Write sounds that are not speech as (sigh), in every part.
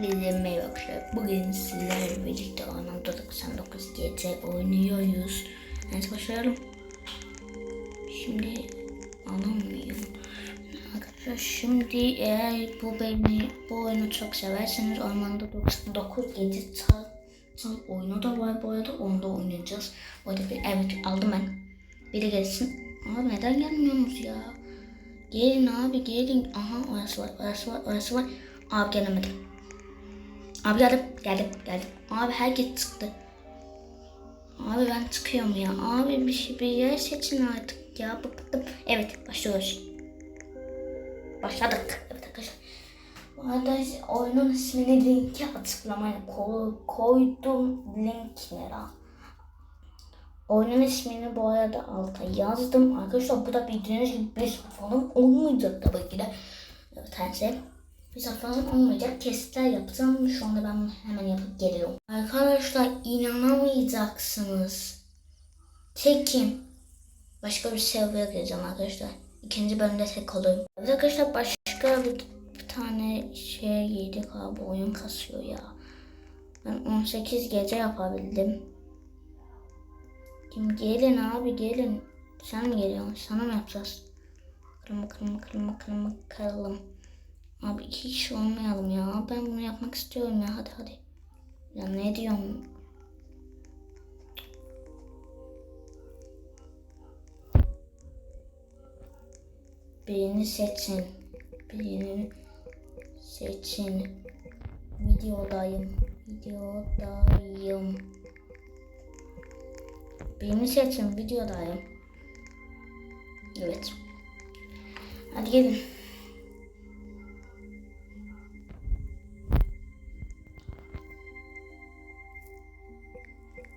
Merhaba arkadaşlar. Bugün sizlerle birlikte Ormanda 99 GT oynuyoruz. Evet başlayalım. Şimdi alamıyorum. Arkadaşlar şimdi eğer bu beni bu oyunu çok severseniz Ormanda 99 GT tam, oyunu da var bu arada onu da oynayacağız. Bu arada bir, evet aldım ben. Biri gelsin. Abi neden gelmiyorsunuz ya? Gelin abi gelin. Aha orası var orası var orası var. Abi gelemedim. Abi geldim geldim geldim. Abi herkes çıktı. Abi ben çıkıyorum ya. Abi bir şey bir yer seçin artık ya. Bıktım. Evet başlıyoruz. Başladık. Evet arkadaşlar. Arada oyunun ismini linki açıklamaya koy, koydum. Link ne lan? Oyunun ismini bu arada alta yazdım. Arkadaşlar bu da bildiğiniz gibi bir falan olmayacak tabii ki de. Evet her şey saat falan olmayacak. Kesitler yapacağım. Şu anda ben hemen yapıp geliyorum. Arkadaşlar inanamayacaksınız. Tekim. Başka bir server gireceğim arkadaşlar. İkinci bölümde tek olayım. Evet arkadaşlar başka bir, bir tane şey yedik abi. Oyun kasıyor ya. Ben 18 gece yapabildim. Kim gelin abi gelin. Sen mi geliyorsun? Sana mı yapacağız? Kırılma kırılma kırılma kırılma kırılım. Abi iki kişi olmayalım ya. Ben bunu yapmak istiyorum ya. Hadi hadi. Ya ne diyorsun? Birini seçin. Birini seçin. Videodayım. Videodayım. Birini seçin. Videodayım. Evet. Hadi gelin.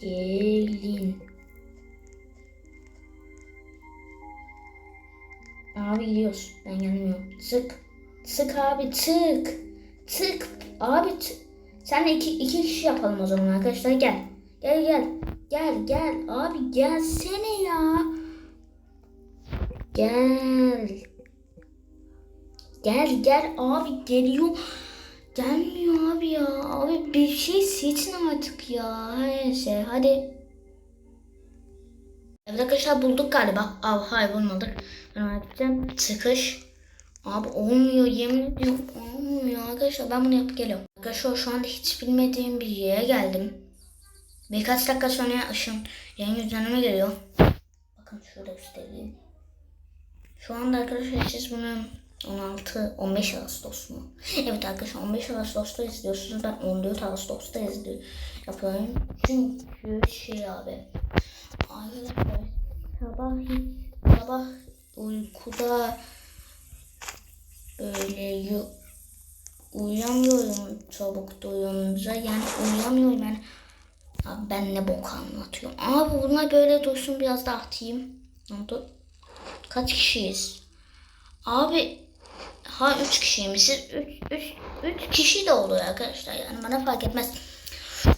Gelin. Abi gidiyoruz. Ben gelmiyorum. Çık. Çık abi çık. Çık. Abi çık. Sen iki, iki kişi yapalım o zaman arkadaşlar. Gel. Gel gel. Gel gel. Abi gelsene ya. Gel. Gel gel abi geliyor. Gelmiyor abi ya. Abi bir şey seçin artık ya. Neyse hadi. Evet arkadaşlar bulduk galiba. Abi hayır bulmadık. Ben gideceğim. Çıkış. Abi olmuyor yemin ediyorum. Olmuyor arkadaşlar. Ben bunu yapıp geliyorum. Arkadaşlar şu anda hiç bilmediğim bir yere geldim. Birkaç dakika sonra ışın yeni düzenleme geliyor. Bakın şurada göstereyim. Şu anda arkadaşlar siz bunu 16 15 Ağustos mu? Evet arkadaşlar 15 Ağustos'ta izliyorsunuz. Ben 14 Ağustos'ta izliyorum. Yapıyorum. Çünkü şey abi. Arkadaşlar sabah sabah uykuda böyle yu, uyuyamıyorum çabuk duyunca. Yani uyuyamıyorum yani. Abi ben ne bok anlatıyorum. Abi bunlar böyle dursun biraz da atayım. Ne oldu? Kaç kişiyiz? Abi ha 3 kişiymişiz. 3 3 3 kişi de oluyor arkadaşlar. Yani bana fark etmez.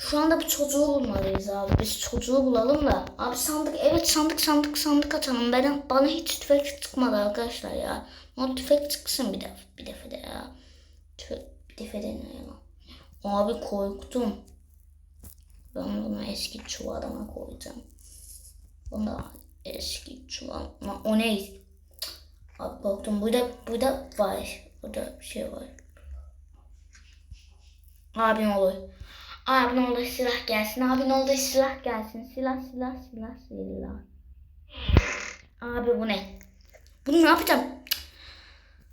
Şu anda bu çocuğu bulmalıyız abi. Biz çocuğu bulalım da. Abi sandık evet sandık sandık sandık açalım. Ben, bana hiç tüfek çıkmadı arkadaşlar ya. Ama tüfek çıksın bir defa bir defa de ya. Tüfek bir defa de ne ya. Abi korktum. Ben bunu eski çuvalama koyacağım. Bunda eski çuval. O ne? Abi korktum. Burada, burada var. Burada bir şey var. Abi ne olur. Abi ne olur silah gelsin. Abi ne olur silah gelsin. Silah silah silah silah. Abi bu ne? Bunu ne yapacağım?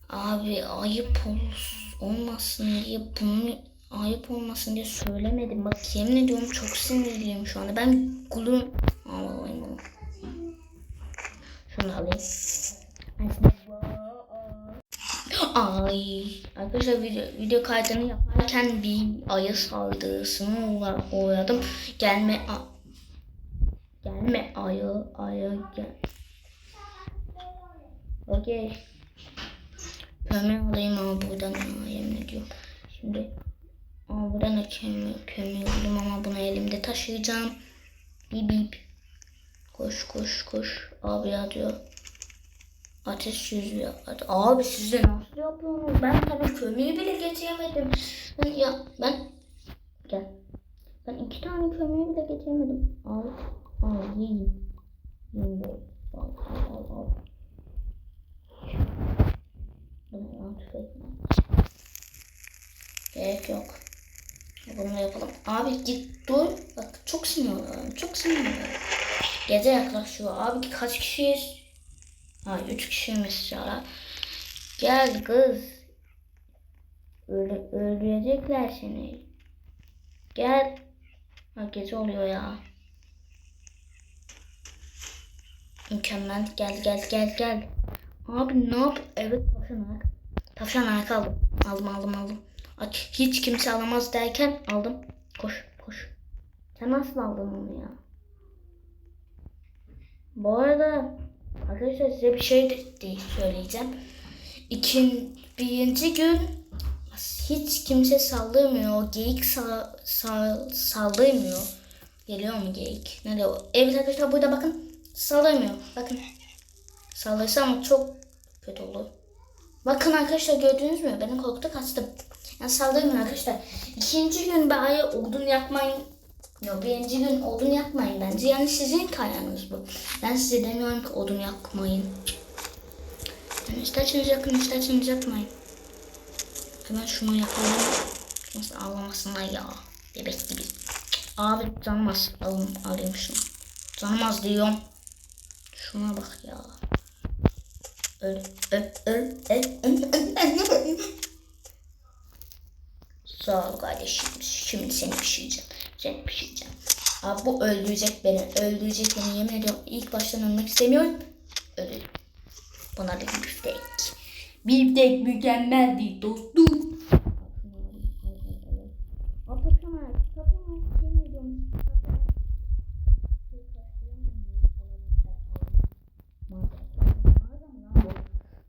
Abi ayıp ol- olmasın diye bunu ayıp olmasın diye söylemedim. Bak yemin ediyorum çok sinirliyim şu anda. Ben kulum. Alayım bunu. Şunu alayım. Ay arkadaşlar video, video kaydını yaparken bir ayı saldırısına uğra- uğradım. Gelme gelme ayı ayı gel. Okey. Kömür alayım ama buradan ya, yemin ediyorum. Şimdi ama buradan da kömür, kömür buldum ama bunu elimde taşıyacağım. Bip bip. Koş koş koş. Abi ya diyor. Ateş yüzüyor. Abi siz de nasıl yapıyorsunuz? Ben sana kömüğü bile getiremedim. Ya ben gel. Ben iki tane kömüğü bile getiremedim. Al. Al yiyin. Yiyin böyle. Al al al. Bunu? Gerek yok. Bunu yapalım. Abi git dur. Bak çok sinirleniyorum. Çok sinirleniyorum. Gece yaklaşıyor. Abi kaç kişiyiz? Ha üç kişiymiş ya. Gel kız. Öyle öldürecekler seni. Gel. Ha gece oluyor ya. Mükemmel. Gel gel gel gel. Abi ne yap? Evet tavşan ayak. Tavşan ayak aldım. Aldım aldım aldım. Aç. Hiç kimse alamaz derken aldım. Koş koş. Sen nasıl aldın onu ya? Bu arada arkadaşlar size bir şey de, söyleyeceğim. İkin, birinci gün hiç kimse saldırmıyor. O geyik sa, sa, saldırmıyor. Geliyor mu geyik? Nerede o? Evet arkadaşlar burada bakın. Saldırmıyor. Bakın. Saldırsa ama çok kötü olur. Bakın arkadaşlar gördünüz mü? Beni korktu kaçtım. Yani saldırmıyor arkadaşlar. İkinci gün bari odun yakmayın. Yok birinci gün odun yakmayın bence. Yani sizin kararınız bu. Ben size demiyorum ki odun yakmayın. Yani isterseniz yakın isterseniz yakmayın. Hemen şunu yapalım. Nasıl ağlamasınlar ya. Bebek gibi. Abi canım az. Alayım, şunu. Canım az diyorum. Şuna bak ya. Öl, öl, öl, öl, öl, öl, öl. Sağ ol kardeşim. Şimdi seni pişireceğim. Seni pişireceğim. Abi bu öldürecek beni. Öldürecek beni yemin ediyorum. İlk baştan ölmek istemiyorum. Öldüm. Buna da biftek. Biftek mükemmeldi dostum.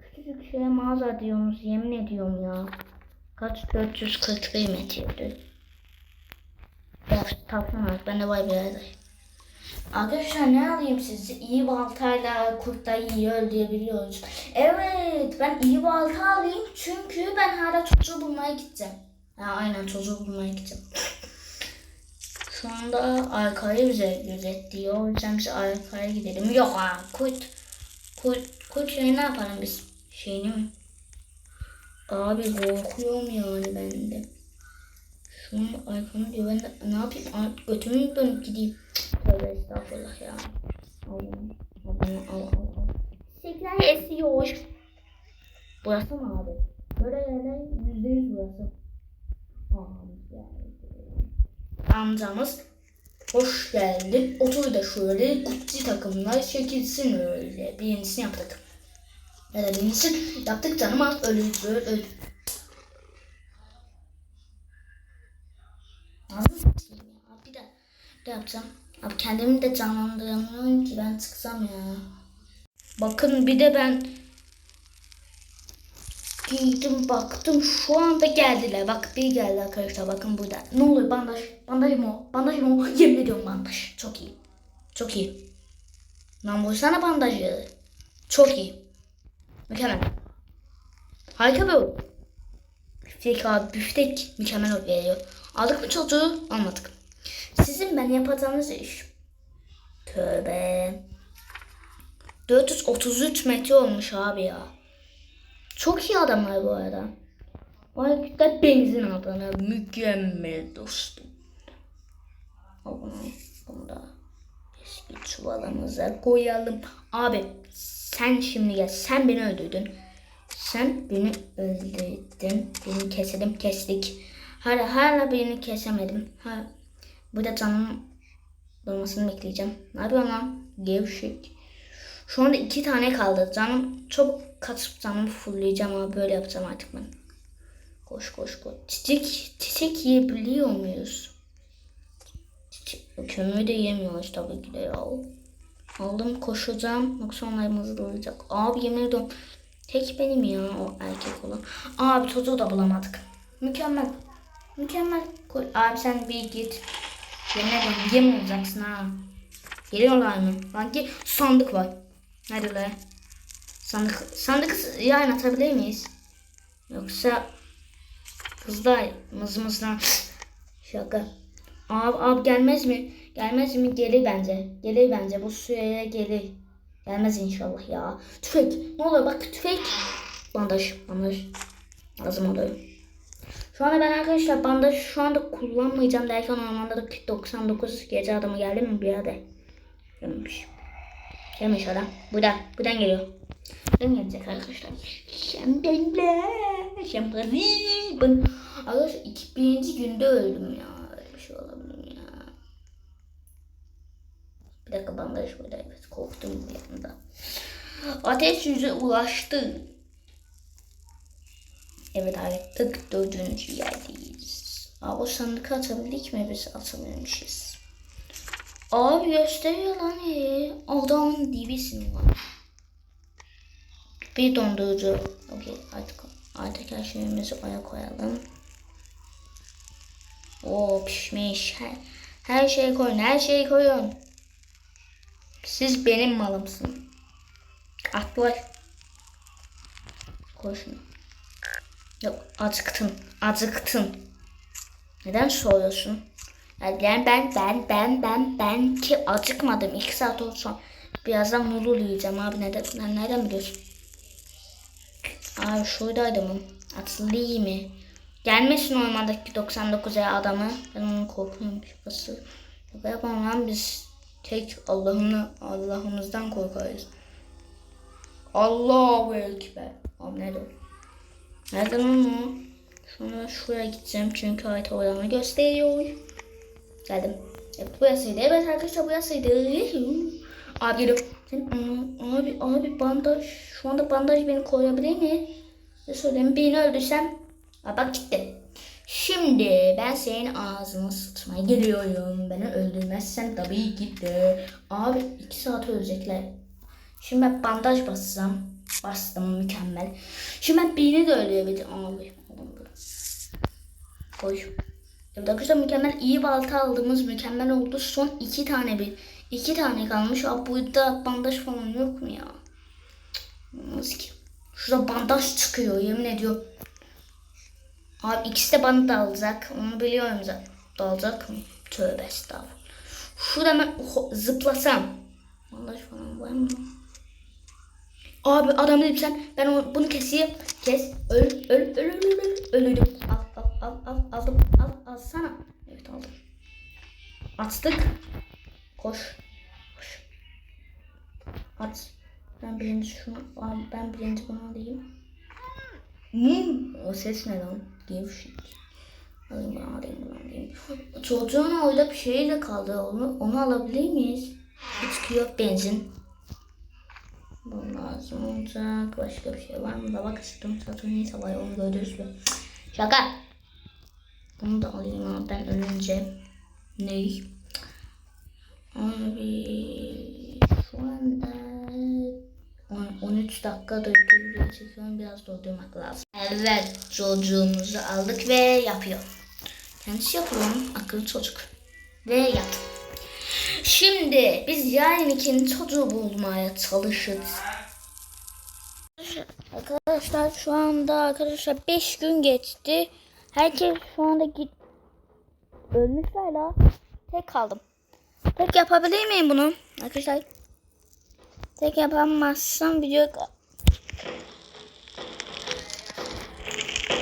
Küçücük şeye mağaza diyorsunuz yemin ediyorum ya. Kaç 440 kıymetiydi. Tapşamak ben de vay be. Arkadaşlar ne alayım size? İyi baltayla kurtla iyi öldürebiliyoruz. Evet ben iyi balta alayım çünkü ben hala çocuğu bulmaya gideceğim. Ha, aynen çocuğu bulmaya gideceğim. Şu anda arkayı bize gözetliyor. O yüzden biz arkaya gidelim. Yok ha kurt. Kurt, kurt şey ne yapalım biz? Şeyini mi? Abi korkuyorum yani ben de. Şu an arkamı diyor. Ben de ne yapayım? Götümü mü dönüp gideyim? Tövbe estağfurullah ya. Allah'ım. Allah'ım al al al. Çiçekler esiyor. Burası mı abi? Böyle yerler yüzde yüz burası. Amcamız hoş geldin. Otur da şöyle Gucci takımlar çekilsin öyle. Birincisini yaptık. Ya da birincisini yaptık canım az ölü öl öl. Nasıl sikeyim ya? Bir de, de yapacağım. Abi kendimi de canlandıramıyorum ki ben çıksam ya. Bakın bir de ben giydim baktım şu anda geldiler. Bak bir geldi arkadaşlar bakın burada. Ne olur bandaj. Bandaj mı o? Bandaj mı o? (laughs) Yemin ediyorum bandaj. Çok iyi. Çok iyi. Lan vursana bandajı. Çok iyi. Mükemmel. Harika bir oyun. Büftek abi büftek mükemmel oyun veriyor. Aldık mı çocuğu? Almadık. Sizin ben yapacağınız iş. Tövbe. 433 metre olmuş abi ya. Çok iyi adamlar bu arada. O hareketler benzin adına mükemmel dostum. Bunu, bunu da eski çuvalımıza koyalım. Abi sen şimdi gel. Sen beni öldürdün. Sen beni öldürdün. Beni keselim kestik. Hala hala beni kesemedim. Ha, burada canım dolmasını bekleyeceğim. Ne yapıyorsun lan? Gevşek. Şu anda iki tane kaldı. Canım çabuk kaçıp canımı fullleyeceğim abi. Böyle yapacağım artık ben. Koş koş koş. Çiçek, çiçek yiyebiliyor muyuz? Çiçek, kömürü de yemiyoruz tabii ki de ya. Aldım koşacağım. Yoksa onlar mızılacak. Abi yemin ediyorum. Tek benim ya o erkek olan. Abi çocuğu da bulamadık. Mükemmel. Mükemmel. Abi sen bir git. Yemin ediyorum yem olacaksın ha. Geliyorlar mı? Sanki sandık var. Nerede lan? Sandık, sandık yani atabilir miyiz? Yoksa kızlar mızmızdan şaka. Abi, abi gelmez mi? Gelmez mi? Gelir bence. Gelir bence. Bu süreye gelir. Gelmez inşallah ya. Tüfek. Ne oluyor? Bak tüfek. Bandaj. Bandaj. Lazım oluyor. Şu anda ben arkadaşlar bandaj şu anda kullanmayacağım derken ormanda da 99 gece adamı geldi mi bir yerde? Gelmiş. Gelmiş adam. Buradan. Buradan geliyor. Buradan gelecek arkadaşlar. Şempenle. Şempenle. Ben arkadaşlar 2000. günde öldüm ya. Bir şey olabilir ya? Bir dakika bandaj burada. Evet korktum bir anda. Ateş yüze ulaştı. Evet artık dördüncü yerdeyiz. Abi o sandıkı atabildik mi biz atabilmişiz. Abi gösteriyor lan iyi. Adamın dibisin lan. Bir dondurucu. Okey artık, artık her şeyimizi oya koyalım. Oo pişmiş. Her, her şeyi koyun her şeyi koyun. Siz benim malımsın. Atlar. Koy şunu. Yok acıktım. Acıktım. Neden soruyorsun? Yani ben ben ben ben ben ki acıkmadım. İki saat olsa birazdan noodle yiyeceğim abi. Neden, ben nereden biliyorsun? Abi şuradaydım. Atlayayım mı? Gelmesin ormandaki 99'a adamı. Ben onu korkuyorum. Şurası. Şaka yapamam biz tek Allah'ını Allah'ımızdan korkarız. Allahu Ekber. Abi nerede onu? Sonra şuraya gideceğim çünkü harita oranı gösteriyor. Geldim. Evet burasıydı. Evet arkadaşlar burasıydı. Abi geliyor. Abi abi bandaj. Şu anda bandaj beni koruyabilir mi? Ne söyleyeyim birini öldürsem. Aa, bak gitti. Şimdi ben senin ağzını sıtmaya geliyorum. Beni öldürmezsen tabii ki de. Abi iki saat ölecekler. Şimdi ben bandaj bassam. Bastım mükemmel. Şimdi ben birini de öldürebilirim. Abi. Koy. Evet arkadaşlar mükemmel iyi balta aldığımız mükemmel oldu. Son iki tane bir. iki tane kalmış. Abi burada bandaj falan yok mu ya? Olmaz ki. Şurada bandaj çıkıyor yemin ediyorum. Abi ikisi de bana dalacak. Onu biliyorum zaten. Dalacak mı? Tövbe estağfurullah. Şurada ben zıplasam. Bandaj falan var mı? Abi adam dedim sen ben bunu keseyim. Kes. Öl öl öl öl öl öl. Ölürdüm. Al al al al aldım. Al al sana. Evet aldım. Attık. Koş. Koş. At. Ben birinci şunu. Ben birinci bunu alayım. Hmm. O ses ne lan? Gevşek. Alayım bunu alayım bunu alayım. Çocuğun orada bir şeyle kaldı. Onu, onu alabilir miyiz? Hiç yok benzin. Bu lazım olacak. Başka bir şey var mı? Baba kısıtım. Zaten neyse var onu gördünüz mü? Şaka. Bunu da alayım abi ben ölünce. Ney? Abi şu anda on- 13 dakikadır video çekiyorum. Biraz doldurmak lazım. Evet çocuğumuzu aldık ve yapıyor. Kendisi yapıyor. Akıllı çocuk. Ve yat. Şimdi biz yarın ikinci çocuğu bulmaya çalışırız. Arkadaşlar şu anda arkadaşlar 5 gün geçti. Herkes şu anda git ölmüşler la. Tek kaldım. Tek yapabilir miyim bunu? Arkadaşlar tek yapamazsam video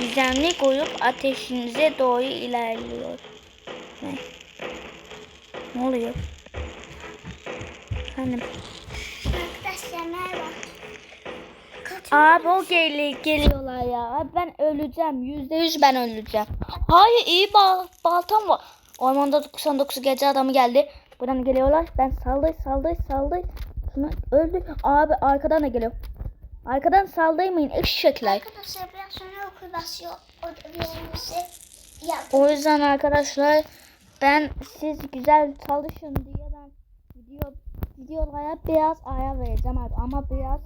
düzenli koyup ateşinize doğru ilerliyor. Ne? Ne oluyor? Efendim. Arkadaşlar merhaba. Abi o gel geliyorlar ya. Abi ben öleceğim. Yüzde yüz ben öleceğim. Hayır iyi bal baltam var. Ormanda 99 gece adamı geldi. Buradan geliyorlar. Ben saldır saldır saldır. Şunu öldü. Abi arkadan da geliyor. Arkadan saldırmayın eşekler. Arkadaşlar biraz sonra okul. Ödevlerimizi yap. O yüzden arkadaşlar ben siz güzel çalışın diye ben video videolara beyaz ara vereceğim ama beyaz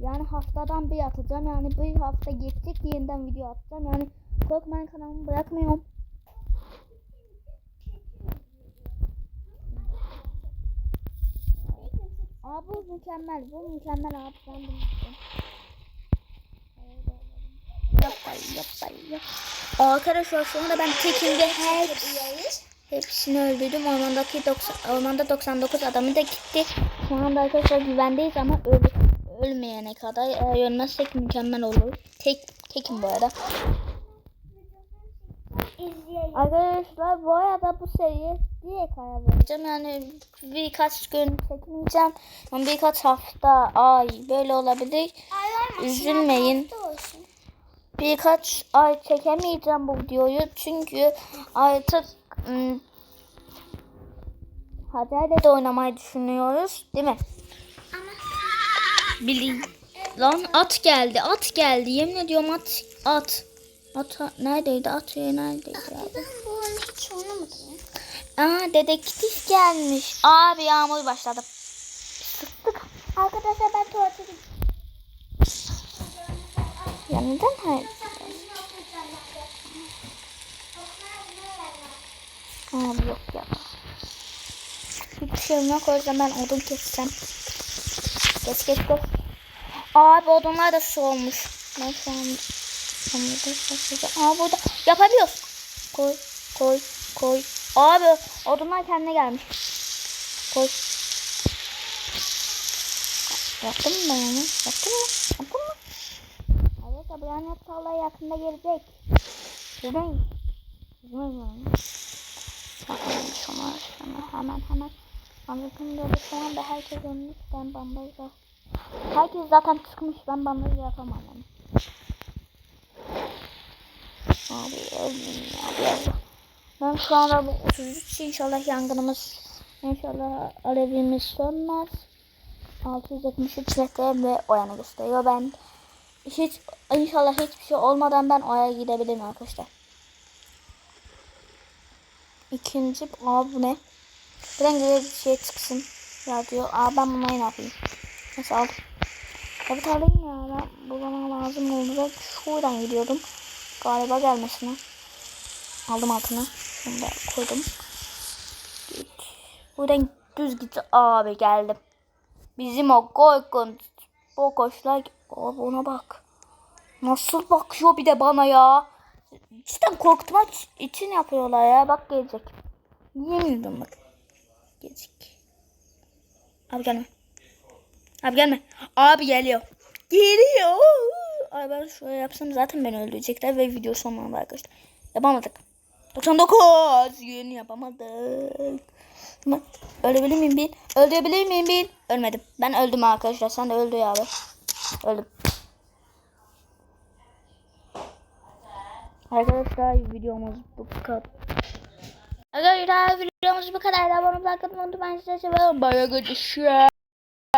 yani haftadan bir atacağım. Yani bir hafta geçecek yeniden video atacağım. Yani korkmayın kanalımı bırakmıyorum. Abi bu mükemmel bu mükemmel abi. Ben bunu Yapay yapay yap. Arkadaşlar sonra ben tekinde her hepsini öldürdüm. Ormandaki 90, ormanda 99 adamı da gitti. Şu anda arkadaşlar güvendeyiz ama öl, ölmeyene kadar eğer ölmezsek mükemmel olur. Tek tekim bu arada. Arkadaşlar bu arada bu seriye diye karar vereceğim. Yani birkaç gün çekmeyeceğim. Ama birkaç hafta, ay böyle olabilir. Üzülmeyin. Birkaç ay çekemeyeceğim bu videoyu. Çünkü artık ım, Hacer'le de oynamayı düşünüyoruz. Değil mi? Ama Bilin. Lan at geldi. At geldi. Yemin ediyorum at. At. At neredeydi? At neredeydi abi? ben bu oyunu hiç oynamadım. Aa dedektif gelmiş. Abi yağmur başladı. Sıktık. Arkadaşlar ben tuvalete gittim. Ya neden hayır? Abi yok ya. Hiçbir şey yok o yüzden ben odun kessem. Geç geç geç. Abi odunlar da su olmuş. Ben şu an. Aa burada yapabiliyoruz. Koy koy koy. Abi odunlar kendine gelmiş. Koy. Yaptın mı onu? Yaptın mı? Yaptın mı? Evet abi yani yakında gelecek. Buradan. Buradan. Bakalım şuna şuna hemen hemen. Anladım böyle şu anda herkes ölmüş ben bambajda. Herkes zaten çıkmış ben bambajda yapamam yani. Abi ölmeyeyim ya bir Allah. Ben şu anda bu 33 inşallah yangınımız inşallah alevimiz sönmez. 673 metre ve o yana gösteriyor. Ben hiç inşallah hiçbir şey olmadan ben oraya gidebilirim arkadaşlar. İkinci aa bu ne? Güzel bir şey çıksın. Ya diyor. Aa ben bunları ne yapayım? Nasıl aldım? Evet alayım ya. Ben bu bana lazım olacak. Şuradan gidiyordum. Galiba gelmesine. Aldım altına. Şunu da koydum. Git. Buradan düz git. Abi geldim. Bizim o korkunç bokoşlar. Abi ona bak. Nasıl bakıyor bir de bana ya. Cidden korkutmak için yapıyorlar ya. Bak gelecek. Yemin bak. Gelecek. Abi gelme. Abi gelme. Abi geliyor. Geliyor. Ay ben şöyle yapsam zaten beni öldürecekler ve video sonlandı arkadaşlar. Yapamadık. 99 yeni yapamadık. Ama ölebilir miyim bin? Öldürebilir miyim bin? Ölmedim. Ben öldüm arkadaşlar. Sen de öldü ya abi. Öldüm. Arkadaşlar videomuz bu kadar. Arkadaşlar videomuz bu kadar. Abone olmayı unutmayın. Ben size seviyorum. Bye arkadaşlar.